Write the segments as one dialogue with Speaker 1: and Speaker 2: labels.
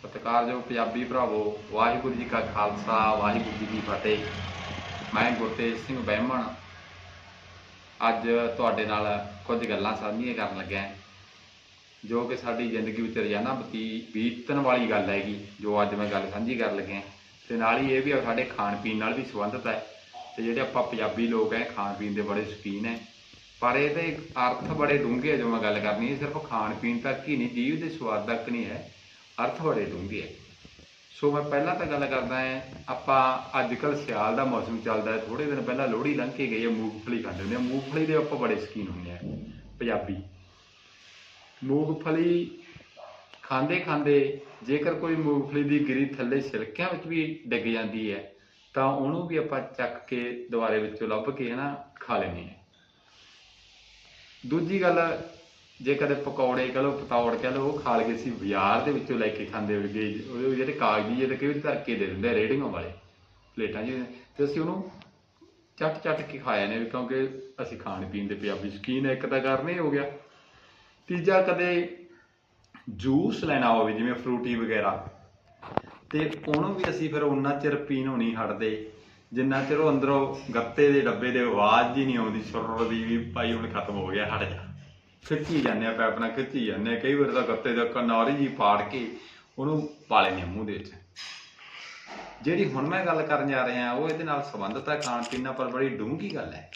Speaker 1: ਸਤਿਕਾਰਯੋਗ ਪੰਜਾਬੀ ਭਰਾਵੋ, ਵਾਹਿਗੁਰੂ ਜੀ ਕਾ ਖਾਲਸਾ, ਵਾਹਿਗੁਰੂ ਜੀ ਕੀ ਫਤਿਹ। ਮੈਂ ਗੁਰਤੇਜ ਸਿੰਘ ਬਹਿਮਣ। ਅੱਜ ਤੁਹਾਡੇ ਨਾਲ ਕੁਝ ਗੱਲਾਂ ਸਾਂਝੀਆਂ ਕਰਨ ਲੱਗਿਆ ਜੋ ਕਿ ਸਾਡੀ ਜ਼ਿੰਦਗੀ ਵਿੱਚ ਰੋਜ਼ਾਨਾ ਬਤੀ, ਬੀਤਣ ਵਾਲੀ ਗੱਲ ਹੈਗੀ, ਜੋ ਅੱਜ ਮੈਂ ਗੱਲ ਸਾਂਝੀ ਕਰਨ ਲੱਗਿਆ ਤੇ ਨਾਲ ਹੀ ਇਹ ਵੀ ਆ, ਸਾਡੇ ਖਾਣ ਪੀਣ ਨਾਲ ਵੀ ਸੰਬੰਧਿਤ ਹੈ। ਤੇ ਜਿਹੜੇ ਆਪਾਂ ਪੰਜਾਬੀ ਲੋਕ ਹੈ, ਖਾਣ ਪੀਣ ਦੇ ਬੜੇ ਸ਼ੌਕੀਨ ਹੈ। ਪਰ ਇਹਦੇ ਅਰਥ ਬੜੇ ਡੂੰਘੇ ਜੋ ਮੈਂ ਗੱਲ ਕਰਨੀ ਹੈ ਸਿਰਫ ਖਾਣ ਪੀਣ ਤੱਕ ਹੀ ਨਹੀਂ, ਜੀਵ ਦੇ ਸਵਾਦ ਤੱਕ ਨਹੀਂ ਹੈ। ਅਰਥ ਬੜੇ ਡੂੰਘੇ ਹੈ। ਸੋ ਮੈਂ ਪਹਿਲਾਂ ਤਾਂ ਗੱਲ ਕਰਦਾ ਹਾਂ, ਆਪਾਂ ਅੱਜ ਕੱਲ ਸਿਆਲ ਦਾ ਮੌਸਮ ਚੱਲਦਾ ਹੈ ਥੋੜੇ ਦਿਨ ਪਹਿਲਾਂ ਲੋਹੜੀ ਲੰਘ ਕੇ ਗਈ ਹੈ, ਮੂੰਗਫਲੀ ਖਾਂਦੇ ਹੁੰਦੇ ਆ ਮੂੰਗਫਲੀ ਦੇ ਆਪਾਂ ਬੜੇ ਸ਼ੌਕੀਨ ਹੁੰਦੇ ਆ ਪੰਜਾਬੀ। ਮੂੰਗਫਲੀ ਖਾਂਦੇ ਖਾਂਦੇ ਜੇਕਰ ਕੋਈ ਮੂੰਗਫਲੀ ਦੀ ਗਿਰੀ ਥੱਲੇ ਛਿਲਕਿਆਂ ਵਿੱਚ ਵੀ ਡਿੱਗ ਜਾਂਦੀ ਹੈ, ਤਾਂ ਉਹਨੂੰ ਵੀ ਆਪਾਂ ਚੱਕ ਕੇ ਦੁਬਾਰੇ ਵਿੱਚੋਂ ਲੱਭ ਕੇ ਨਾ ਖਾ ਲੈਂਦੇ ਹਾਂ। ਦੂਜੀ ਗੱਲ ਜੇ ਕਦੇ ਪਕੌੜੇ ਕਹ ਲਓ, ਪਤੌੜ ਕਹ ਲਓ, ਉਹ ਖਾ ਲਏ ਸੀ ਬਾਜ਼ਾਰ ਦੇ ਵਿੱਚੋਂ ਲੈ ਕੇ ਖਾਂਦੇ ਹੋਗੇ ਉਹ ਜਿਹੜੇ ਕਾਗਜ਼ੀ ਜਿਹੇ ਕਈ ਵਾਰੀ ਧਰ ਕੇ ਦੇ ਦਿੰਦੇ ਆ ਰੇੜੀਆਂ ਵਾਲੇ ਪਲੇਟਾਂ ਜੀ ਤੇ ਅਸੀਂ ਉਹਨੂੰ ਚੱਟ ਚੱਟ ਕੇ ਖਾਇਆ ਨੇ ਕਿਉਂਕਿ ਅਸੀਂ ਖਾਣ ਪੀਣ ਦੇ ਪੰਜਾਬੀ ਸ਼ੌਕੀਨ ਹੈ, ਇੱਕ ਤਾਂ ਕਰਨੇ ਹੋ ਗਿਆ। ਤੀਜਾ ਕਦੇ ਜੂਸ ਲੈਣਾ ਹੋਵੇ, ਜਿਵੇਂ ਫਰੂਟੀ ਵਗੈਰਾ, ਤੇ ਉਹਨੂੰ ਵੀ ਅਸੀਂ ਫਿਰ ਉਨਾ ਚਿਰ ਪੀਣੋਂ ਨਹੀਂ ਹਟਦੇ, ਜਿੰਨਾ ਚਿਰ ਉਹ ਅੰਦਰੋਂ ਗੱਤੇ ਦੇ ਡੱਬੇ ਦੇ ਆਵਾਜ਼ ਹੀ ਨਹੀਂ ਆਉਂਦੀ, ਸੁਰ ਦੀ ਵੀ ਭਾਈ ਹੁਣ ਖਤਮ ਹੋ ਗਿਆ, ਹਟ ਜਾ। ਖਿੱਚੀ ਜਾਂਦੇ ਆ ਪੈਪ ਨਾਲ ਖਿੱਚੀ ਜਾਂਦੇ ਆ। ਕਈ ਵਾਰ ਤਾਂ ਗੱਤੇ ਦੇ ਕਨੌਰੀ ਜੀ ਪਾੜ ਕੇ ਉਹਨੂੰ ਪਾ ਲੈਂਦੇ ਮੂੰਹ ਦੇ ਵਿੱਚ। ਜਿਹੜੀ ਹੁਣ ਮੈਂ ਗੱਲ ਕਰਨ ਜਾ ਰਿਹਾ, ਉਹ ਇਹਦੇ ਨਾਲ ਸੰਬੰਧਿਤ ਹੈ ਖਾਣ ਪੀਣ ਨਾਲ, ਪਰ ਬੜੀ ਡੂੰਘੀ ਗੱਲ ਹੈ।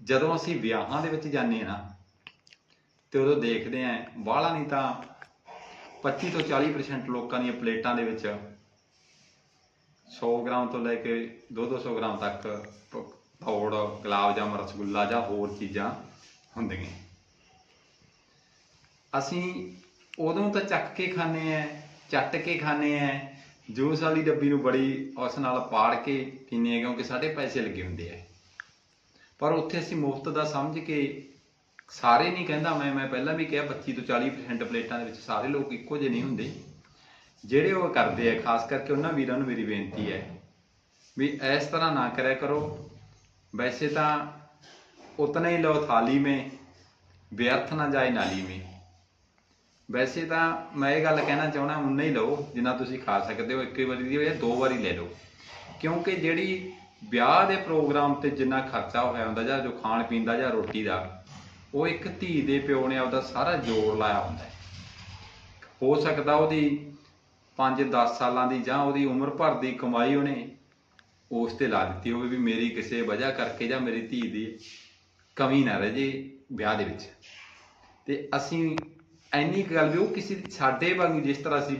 Speaker 1: ਜਦੋਂ ਅਸੀਂ ਵਿਆਹਾਂ ਦੇ ਵਿੱਚ ਜਾਂਦੇ ਆ ਨਾ ਤੇ ਉਦੋਂ ਦੇਖਦੇ ਆਂ ਬਾਹਲਾ ਨਹੀਂ ਤਾਂ 25 ਤੋਂ 40% ਲੋਕਾਂ ਦੀਆਂ ਪਲੇਟਾਂ ਦੇ ਵਿੱਚ 100 ਗ੍ਰਾਮ ਤੋਂ ਲੈ ਕੇ 2-200 ਗ੍ਰਾਮ ਤੱਕ ਪੌੜ, ਗੁਲਾਬ ਜਾਮ ਰਸਗੁੱਲਾ ਜਾਂ ਹੋਰ ਚੀਜ਼ਾਂ ਹੁੰਦੀਆਂ ਅਸੀਂ ਉਦੋਂ ਤਾਂ ਚੱਕ ਕੇ ਖਾਂਦੇ ਆ, ਚੱਟ ਕੇ ਖਾਂਦੇ ਆ। ਜੂਸ ਵਾਲੀ ਡੱਬੀ ਨੂੰ ਬੜੀ ਉਸ ਨਾਲ ਪਾੜ ਕੇ ਪੀਂਦੇ ਆ, ਕਿਉਂਕਿ ਸਾਡੇ ਪੈਸੇ ਲੱਗੇ ਹੁੰਦੇ ਆ। ਪਰ ਉੱਥੇ ਅਸੀਂ ਮੁਫਤ ਦਾ ਸਮਝ ਕੇ ਸਾਰੇ ਨਹੀਂ ਕਹਿੰਦਾ ਮੈਂ ਮੈਂ ਪਹਿਲਾਂ ਵੀ ਕਿਹਾ 25 ਤੋਂ 40% ਪਲੇਟਾਂ ਦੇ ਵਿੱਚ ਸਾਰੇ ਲੋਕ ਇੱਕੋ ਜਿਹੇ ਨਹੀਂ ਹੁੰਦੇ। ਜਿਹੜੇ ਉਹ ਕਰਦੇ ਆ, ਖਾਸ ਕਰਕੇ ਉਹਨਾਂ ਵੀਰਾਂ ਨੂੰ ਮੇਰੀ ਬੇਨਤੀ ਹੈ ਵੀ ਇਸ ਤਰ੍ਹਾਂ ਨਾ ਕਰਿਆ ਕਰੋ। ਵੈਸੇ ਤਾਂ ਉਤਨਾ ਹੀ ਲਓ ਥਾਲੀ ਮੇ, ਵਿਅਰਥ ਨਾ ਜਾਏ ਨਾਲੀ ਮੇ। ਵੈਸੇ ਤਾਂ ਮੈਂ ਇਹ ਗੱਲ ਕਹਿਣਾ ਚਾਹਣਾ ਉਨਾ ਹੀ ਲਓ ਜਿੰਨਾ ਤੁਸੀਂ ਖਾ ਸਕਦੇ ਹੋ। ਇੱਕ ਵਾਰੀ ਦੀ ਜਾਂ ਦੋ ਵਾਰੀ ਲੈ ਲਓ। ਕਿਉਂਕਿ ਜਿਹੜੀ ਵਿਆਹ ਦੇ ਪ੍ਰੋਗਰਾਮ ਤੇ ਜਿੰਨਾ ਖਰਚਾ ਹੋਇਆ ਹੁੰਦਾ ਜਾਂ ਜੋ ਖਾਣ ਪੀਣ ਦਾ ਜਾਂ ਰੋਟੀ ਦਾ, ਉਹ ਇੱਕ ਧੀ ਦੇ ਪਿਓ ਨੇ ਆਪਦਾ ਸਾਰਾ ਜ਼ੋਰ ਲਾਇਆ ਹੁੰਦਾ ਹੋ। ਸਕਦਾ ਉਹਦੀ 5-10 ਸਾਲਾਂ ਦੀ ਜਾਂ ਉਹਦੀ ਉਮਰ ਭਰ ਦੀ ਕਮਾਈ ਉਹਨੇ ਉਸ ਤੇ ਲਾ ਦਿੱਤੀ ਹੋਵੇ ਵੀ ਮੇਰੀ ਕਿਸੇ ਵਜ੍ਹਾ ਕਰਕੇ ਜਾਂ ਮੇਰੀ ਧੀ ਦੀ ਕਮੀ ਨਾ ਰਹਿ ਜੇ ਵਿਆਹ ਦੇ ਵਿੱਚ। ਤੇ ਅਸੀਂ ਐਨੀ ਕੁ ਗੱਲ ਵੀ ਉਹ ਕਿਸੇ ਸਾਡੇ ਵਾਂਗੂ ਜਿਸ ਤਰ੍ਹਾਂ ਅਸੀਂ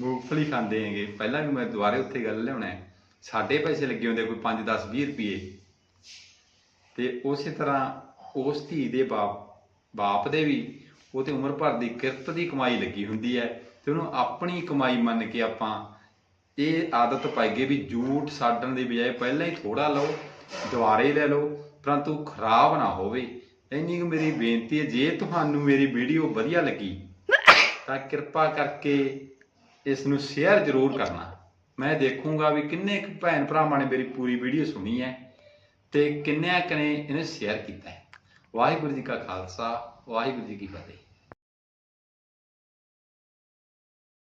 Speaker 1: ਮੂੰਗਫਲੀ ਖਾਂਦੇ ਹੈਗੇ, ਪਹਿਲਾਂ ਵੀ ਮੈਂ ਦੁਬਾਰੇ ਉੱਥੇ ਗੱਲ ਲਿਆਉਣਾ ਹੈ, ਸਾਡੇ ਪੈਸੇ ਲੱਗੇ ਹੁੰਦੇ ਕੋਈ 5 10 20 ਰੁਪਏ ਤੇ ਉਸੇ ਤਰ੍ਹਾਂ ਉਸ ਧੀ ਦੇ ਬਾਪ ਬਾਪ ਦੇ ਵੀ ਉਹ ਤੇ ਉਮਰ ਭਰ ਦੀ ਕਿਰਤ ਦੀ ਕਮਾਈ ਲੱਗੀ ਹੁੰਦੀ ਹੈ ਤੇ ਉਹਨੂੰ ਆਪਣੀ ਕਮਾਈ ਮੰਨ ਕੇ ਆਪਾਂ ਇਹ ਆਦਤ ਪਾਈ ਗਈ ਵੀ ਝੂਠ ਸਾੜਨ ਦੀ ਬਜਾਏ ਪਹਿਲਾਂ ਹੀ ਥੋੜਾ ਲਓ, ਦੁਬਾਰੇ ਲੈ ਲਓ ਪਰੰਤੂ ਖਰਾਬ ਨਾ ਹੋਵੇ। ਇੰਨੀ ਕੁ ਮੇਰੀ ਬੇਨਤੀ ਹੈ, ਜੇ ਤੁਹਾਨੂੰ ਮੇਰੀ ਵੀਡੀਓ ਵਧੀਆ ਲੱਗੀ, ਤਾਂ ਕਿਰਪਾ ਕਰਕੇ ਇਸ ਨੂੰ ਸ਼ੇਅਰ ਜ਼ਰੂਰ ਕਰਨਾ। ਮੈਂ ਦੇਖੂੰਗਾ ਵੀ ਕਿੰਨੇ ਕੁ ਭੈਣ ਭਰਾਵਾਂ ਨੇ ਮੇਰੀ ਪੂਰੀ ਵੀਡੀਓ ਸੁਣੀ ਹੈ ਤੇ ਕਿੰਨਿਆਂ ਕੁ ਨੇ ਇਹਨੂੰ ਸ਼ੇਅਰ ਕੀਤਾ ਹੈ। ਵਾਹਿਗੁਰੂ ਜੀ ਕਾ ਖਾਲਸਾ, ਵਾਹਿਗੁਰੂ ਜੀ ਕੀ ਫਤਿਹ।